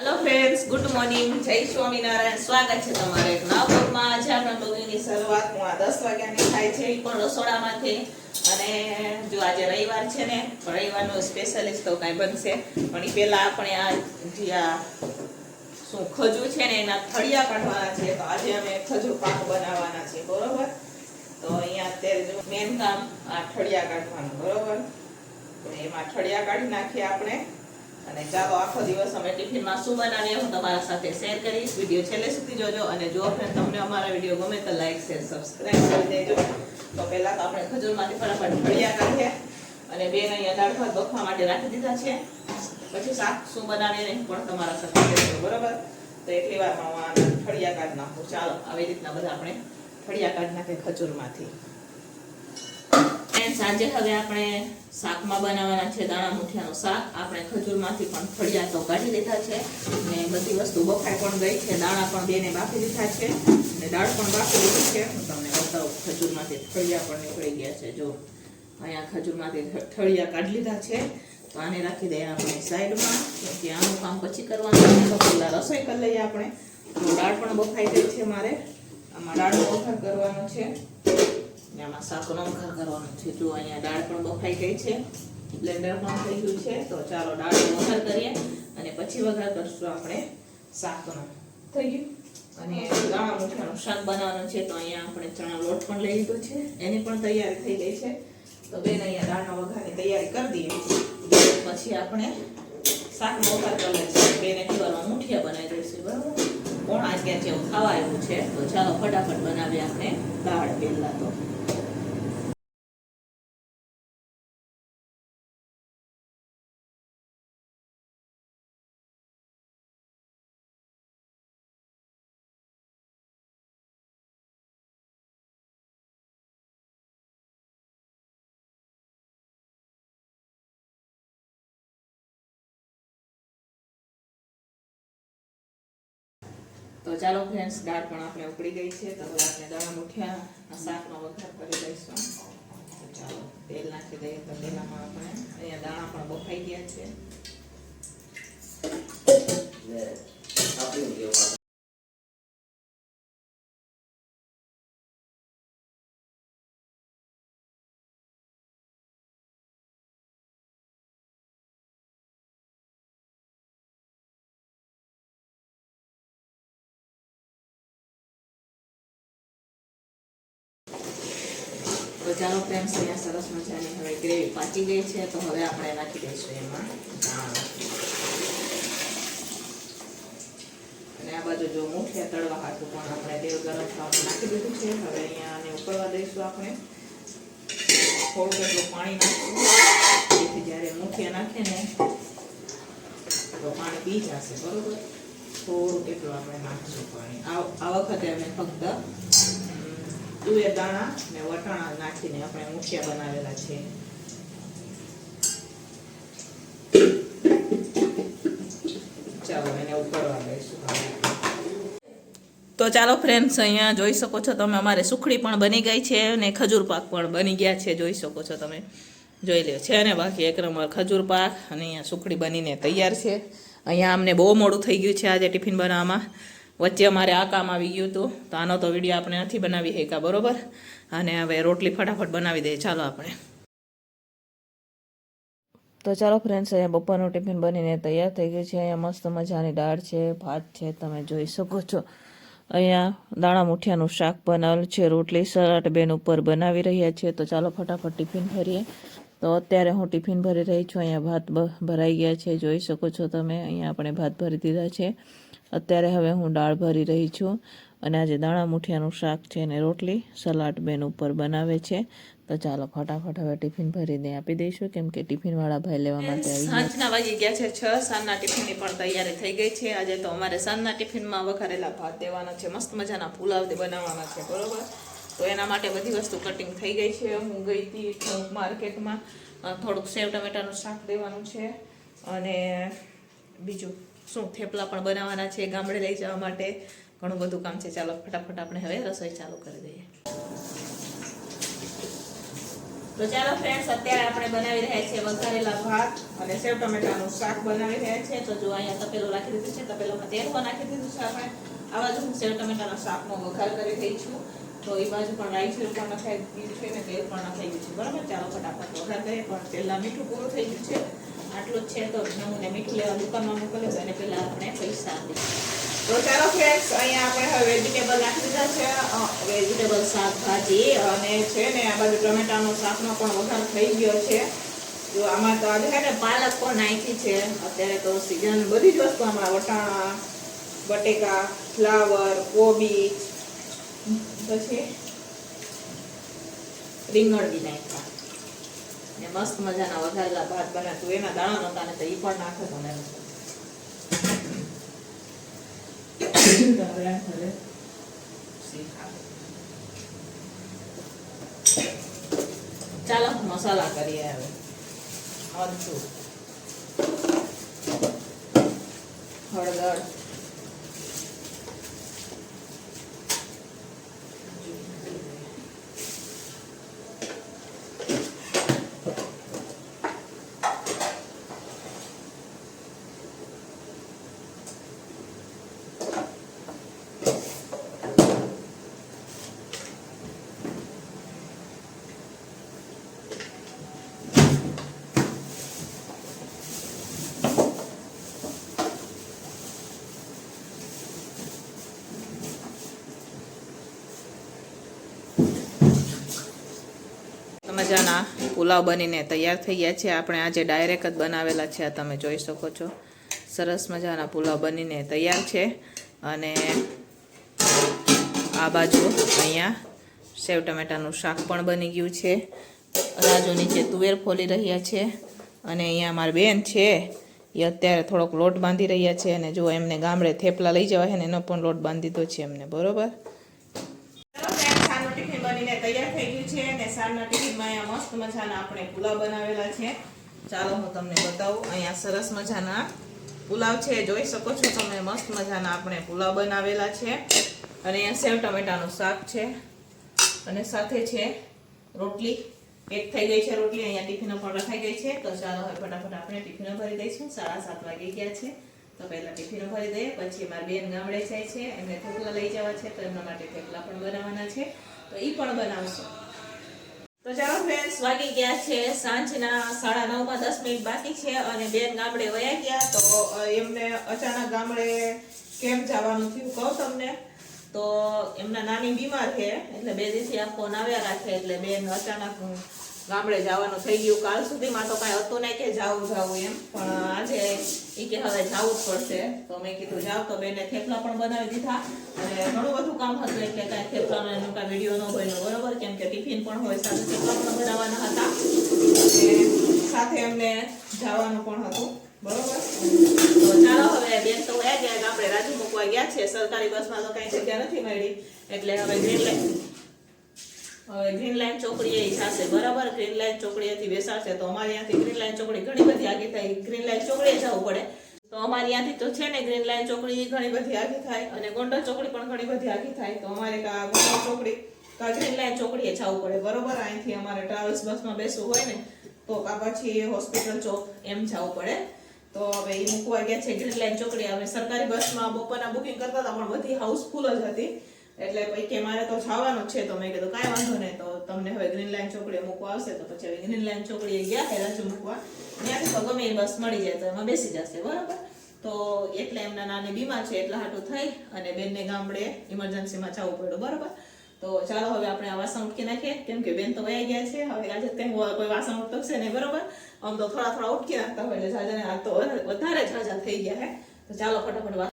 Hello friends good morning જય સ્વામિનારાયણ. સ્વાગત છે તમારે નવા બ્લોગમાં આજે આપણા બ્લોગની શરૂઆત હું આ દસ વાગ્યાની થાય છે. એ પણ રસોડામાંથી. અને જો આજે રવિવાર છે ને રવિવારનું સ્પેશિયલિસ્ટ તો કાંઈ બનશે. પણ એ પહેલાં આપણે આ જે આ શું ખજુ છે ને, એના થળિયા કાઢવાના છે. તો આજે અમે ખજૂર પાક બનાવવાના છે, બરોબર? તો અહીંયા અત્યારે જો મેન કામ આ થળિયા કાઢવાનું, બરોબર? એમાં થળિયા કાઢી નાખીએ આપણે. અને ચાલો આખો દિવસ અમે ટિફિનમાં શું બનાવીએ હું તમારા સાથે શેર કરીશ. વીડિયો છેલ્લે સુધી જોજો અને જો ફ્રેન્ડ તમને અમારા વીડિયો ગમે તો લાઈક શેર સબસ્ક્રાઈબ કરી દેજો. તો પહેલાં તો આપણે ખજૂરમાંથી ફટાફટ ફળિયા કાઢીએ અને બેન અહીંયા દાળ ભાત બફવા માટે રાખી દીધા છે. પછી શાક શું બનાવીએ નહીં પણ તમારા સાથે કહેજો બરોબર? તો એટલી વારમાં હું આના ફળિયા કાઢ નાખું. ચાલો, આવી રીતના બધા આપણે ફળિયા કાઢ નાખીએ ખજૂરમાંથી. અને સાંજે હવે આપણે શાકમાં બનાવવાના છે દાણા મુઠિયાનું શાક. આપણે ખજૂરમાંથી પણ ફળિયા તો કાઢી લીધા છે. ને બધી વસ્તુ બફાઈ પણ ગઈ છે. દાણા પણ બેને બાફી લીધા છે. અને દાળ પણ બાફી લીધી છે. હું તમને બતાવું, ખજૂરમાંથી ફળિયા પણ નીકળી ગયા છે. જો, અહીંયા ખજૂરમાંથી થળિયા કાઢી લીધા છે. તો આને રાખી દઈએ આપણે સાઈડમાં. કે આનું કામ પછી કરવાનું તો પહેલાં રસોઈ કરી લઈએ આપણે. દાળ પણ બફાઈ ગઈ છે મારે. આમાં દાળ બફાર કરવાનો છે. ને આમાં શાકનો વઘાર કરવાનું છે. જો અહીંયા દાળ પણ બફાઈ ગઈ છે બ્લેન્ડર પણ થઈ ગયું છે તો ચાલો દાળનો વઘાર કરીએ અને પછી વઘાર કરશું આપણે શાકનો. થઈ ગયું? અને દાણા મૂઠાનું શાક બનાવવાનું છે તો અહીંયા આપણે ચણા લોટ પણ લઈ લીધો છે. એની પણ તૈયારી થઈ ગઈ છે. તો બેન અહીંયા દાળના વઘારની તૈયારી કરી દઈએ. પછી આપણે શાકનો વઘાર કરી લઈશું. બેને ખીવારમાં મૂઠિયા બનાવી દઈશું બરાબર? કોણ ક્યાં જેવું ખાવા આવ્યું છે. તો ચાલો ફટાફટ બનાવીએ આપણે દાળ પહેલાં તો. તો ચાલો ફ્રેન્ડ્સ દાળ પણ આપણે ઉકળી ગઈ છે. તો હવે આપણે દાણા મુઠિયા શાકનો વઘાર કરી દઈશું તો ચાલો, તેલ નાખી દઈએ તો તેલામાં આપણે. અહીંયા દાણા પણ બફાઈ ગયા છે. તો પ્રેમ અહીંયા સરસ મજાની હવે ગ્રેવી પાકી ગઈ છે, તો હવે આપણે નાખી દઈશું એમાં અને આ બાજુ જો મુઠિયા તળવા હાથું પણ આપણે તેલ ગરમ થવાનું નાખી દીધું છે. હવે અહીંયા આને ઉકળવા દઈશું આપણે. થોડુંક એટલું પાણી નાખીશું. જેથી જ્યારે મુઠિયા નાખે ને, તો પાણી પી જશે, બરોબર? થોડુંક એટલું આપણે નાખીશું પાણી. આ વખતે અમે ફક્ત તુવેર દાણા ને વટાણા નાખીને આપણે મુઠિયા બનાવેલા છે. તો ચાલો ફ્રેન્ડ્સ અહીંયા જોઈ શકો છો તમે, અમારે સુખડી પણ બની ગઈ છે અને ખજૂર પાક પણ બની ગયા છે, જોઈ શકો છો તમે. જોઈ લ્યો, છે ને બાકી એક નંબર ખજૂર પાક, અને અહીંયા સુખડી બનીને તૈયાર છે. અહીંયા અમને બહુ મોડું થઈ ગયું છે આજે ટિફિન બનાવવામાં. વચ્ચે અમારે આ કામ આવી ગયું હતું. તો આનો તો વીડિયો આપણે નથી બનાવી શક્યા, બરોબર? અને હવે રોટલી ફટાફટ બનાવી દઈએ. ચાલો આપણે. તો ચાલો ફ્રેન્ડ્સ અહીંયા બપોરનું ટિફિન બનીને તૈયાર થઈ ગયું છે. અહીંયા મસ્ત મજાની દાળ છે, ભાત છે, તમે જોઈ શકો છો. અહીંયા દાણા મુઠિયાનું શાક બનાવેલું છે, રોટલી સલાડ બેન ઉપર બનાવી રહ્યા છીએ તો ચાલો ફટાફટ ટિફિન ભરીએ. તો અત્યારે હું ટિફિન ભરી રહી છું. અહીંયા ભાત ભરાઈ ગયા છે. જોઈ શકો છો તમે, અહીંયા આપણે ભાત ભરી દીધા છે. અત્યારે હવે હું દાળ ભરી રહી છું અને આજે દાણા મુઠિયાનું શાક છે અને રોટલી સલાડ બેન ઉપર બનાવે છે. તો ચાલો ફટાફટ હવે ટિફિન ભરીને આપી દઈશું. કેમ કે ટિફિન વાળા ભાઈ લેવા માટે આવી સાંજના વાગી ગયા છે છ. સાંજના ટિફિનની પણ તૈયારી થઈ ગઈ છે. આજે તો અમારે સાંજના ટિફિનમાં વઘારેલા ભાત દેવાના છે. મસ્ત મજાના પુલાવ બનાવવાના છે. બરોબર? તો એના માટે બધી વસ્તુ કટિંગ થઈ ગઈ છે. હું ગઈ હતી માર્કેટમાં થોડુંક સેવ ટમેટાનું શાક દેવાનું છે. અને બીજું શું, થેપલા પણ બનાવવાના છે ગામડે લઈ જવા માટે. ઘણું બધું કામ છે. ચાલો, ફટાફટ આપણે હવે રસોઈ ચાલુ કરી દઈએ. તો ચાલો ફ્રેન્ડ્સ અત્યારે આપણે બનાવી રહ્યા છીએ વઘારેલા ભાત અને સેવ ટમેટાનું શાક બનાવી રહ્યા છીએ તો જો અહીંયા તપેલું રાખી દીધું છે. તપેલામાં તેલ પણ નાખી દીધું છે આપણે. આવા જ હું સેવ ટમેટાના શાકનો વઘાર કરી રહી છું. તો એ બાજુ પણ રાઈ જીરું પણ નખાઈ ગયું છે ને તેલ પણ નખાઈ ગયું છે. બરાબર? ચાલો ફટાફટ વઘાર કરીએ. પણ પહેલાં મીઠું પૂરું થઈ ગયું છે. આટલું જ છે તો હું મીઠું લેવા દુકાનમાં મોકલ્યું અને પહેલાં આપણે પૈસા આપી તો ચાલો ફ્રેન્ડ્સ અહીંયા આપણે હવે વેજીટેબલ નાખી દીધા છે. વેજીટેબલ શાકભાજી અને છે ને આ બાજુ ટમેટાનો શાકનો પણ વઘાર થઈ ગયો છે. જો આમાં તો આજે ને પાલક પણ નાખી છે. અત્યારે તો સીઝન બધી જ વસ્તુ આમાં, વટાણા, બટેકા, ફ્લાવર, કોબીજ પછી રીંગણ બી ને મસ્ત મજાના વઘારેલા ભાત બને તું એના દાણા નહોતા ને તો એ પણ નાખે મને ચાલો મસાલા કરીએ હવે. મરચું હળદર. મજાના પુલાવ બનીને તૈયાર થઈ ગયા છે. આપણે આજે ડાયરેક્ટ જ બનાવેલા છે. આ તમે જોઈ શકો છો. સરસ મજાના પુલાવ બનીને તૈયાર છે. અને આ બાજુ અહીંયા સેવ ટમેટાનું શાક પણ બની ગયું છે. રાજુ નીચે તુવેર ફોલી રહ્યા છે. અને અહીંયા મારી બેન છે. એ અત્યારે થોડોક લોટ બાંધી રહ્યા છે અને જો એમને ગામડે થેપલા લઈ જવા છે ને એનો પણ લોટ બાંધી દીધો છે એમને. બરોબર સારનું ટિફિન બનીને તૈયાર થઈ ગયું છે અને સારના ટિફિનમાં મસ્ત મજાના આપણે પુલાવ બનાવેલા છે. ચાલો હું તમને બતાવું. અહીંયા સરસ મજાના પુલાવ છે. જોઈ શકો છો તમે, મસ્ત મજાના આપણે પુલાવ બનાવેલા છે. અને અહીંયા સેવ ટમેટાનું શાક છે. અને સાથે છે રોટલી. એક થઈ ગઈ છે રોટલી, અહીંયા ટિફિનો પણ રખાઈ ગઈ છે. તો ચાલો હવે ફટાફટ આપણે ટિફિનો ભરી દઈશું. સાડા સાત વાગી ગયા છે. તો પહેલાં ટિફિનો ભરી દઈએ. પછી મારી બેન ગામડે જાય છે. એમને થેપલા લઈ જવા છે. તો એમના માટે થેપલા પણ બનાવવાના છે. તો એ પણ બનાવશું. તો ચાલો ફ્રેન્ડ્સ વાગી ગયા છે સાંજના સાડા નવમાં દસ મિનિટ બાકી છે અને બેન ગામડે વયા ગયા. તો એમને અચાનક ગામડે કેમ જવાનું થયું કહું તમને? તો એમના નાની બીમાર છે, એટલે બે દિવસથી આ ફોન આવ્યા રાખે એટલે બેન અચાનક ગામડે જવાનું થઈ ગયું. કાલ સુધીમાં તો કાંઈ હતું નહીં કે જાવું જાવું એમ. પણ આજે એ કે હવે જાવું જ પડશે. તો મેં કીધું જાવ તો બેને થેપલા પણ બનાવી દીધા. અને ઘણું બધું કામ હતું, એટલે કાંઈ થેપલાનો એનો કાંઈ વીડિયો ન બન્યો. બરોબર? કેમ કે ટિફિન પણ હોય, સાથે થેપલા પણ બનાવવાના હતા. સાથે એમને જવાનું પણ હતું. બરોબર? તો ચાલો હવે બેન તો ગયા આપણે રાજુ મૂકવા ગયા છે. સરકારી બસમાં તો કાંઈ જગ્યા નથી મળી. એટલે હવે લાઈન ગ્રીન લાઇન ચોકડીએ એ જાશે બરાબર? ગ્રીન લાઈન ચોકડીએથી બેસાડશે તો અમારે ત્યાંથી ગ્રીન લાઇન ચોકડી ઘણી બધી આગી થાય. ગ્રીન લાઇન ચોકડીએ જવું પડે. તો અમારે ત્યાંથી તો છે ને ગ્રીન લાઇન ચોકડી ઘણી બધી આગી થાય. અને ગોંડલ ચોકડી પણ ઘણી બધી આગી થાય. તો અમારે કા ગોંડલ ચોકડી કા ગ્રીન લાઇન ચોકડીએ જવું પડે. બરોબર? અહીંથી અમારે ટ્રાવેલ્સ બસમાં બેસવું હોય ને, તો કા પછી હોસ્પિટલ ચોક એમ જવું પડે. તો હવે એ મૂકવા ગયા છે ગ્રીન લાઇન ચોકડી. હવે સરકારી બસમાં બપોરના બુકિંગ કરતા હતા પણ બધી હાઉસફુલ જ હતી. એટલે પછી કે મારે તો જવાનું છે, તો મેં કીધું કાંઈ વાંધો નહીં, તો તમને હવે ગ્રીન લાઈન ચોકડીએ મૂકવા આવશે, તો પછી હવે ગ્રીન લાઈન ચોકડીએ ગયા છે રાજુ મૂકવા. ત્યાંથી તો ગમે એ બસ મળી જાય, તો એમાં બેસી જશે, બરાબર? તો એટલે એમના નાની બીમાર છે, એટલે હાટું થઈ અને બેનને ગામડે ઇમરજન્સીમાં જવું પડ્યું, બરાબર? તો ચાલો હવે આપણે આ વાસણ ઉટકી નાખીએ, કેમ કે બેન તો વયા ગયા છે, હવે આજે કંઈ કોઈ વાસણ ઉટકશે નહીં, બરાબર? આમ તો થોડા થોડા ઉટકી નાખતા હોય, એટલે જાજાને આ તો વધારે જાજા થઈ ગયા હે. તો ચાલો ફટાફટ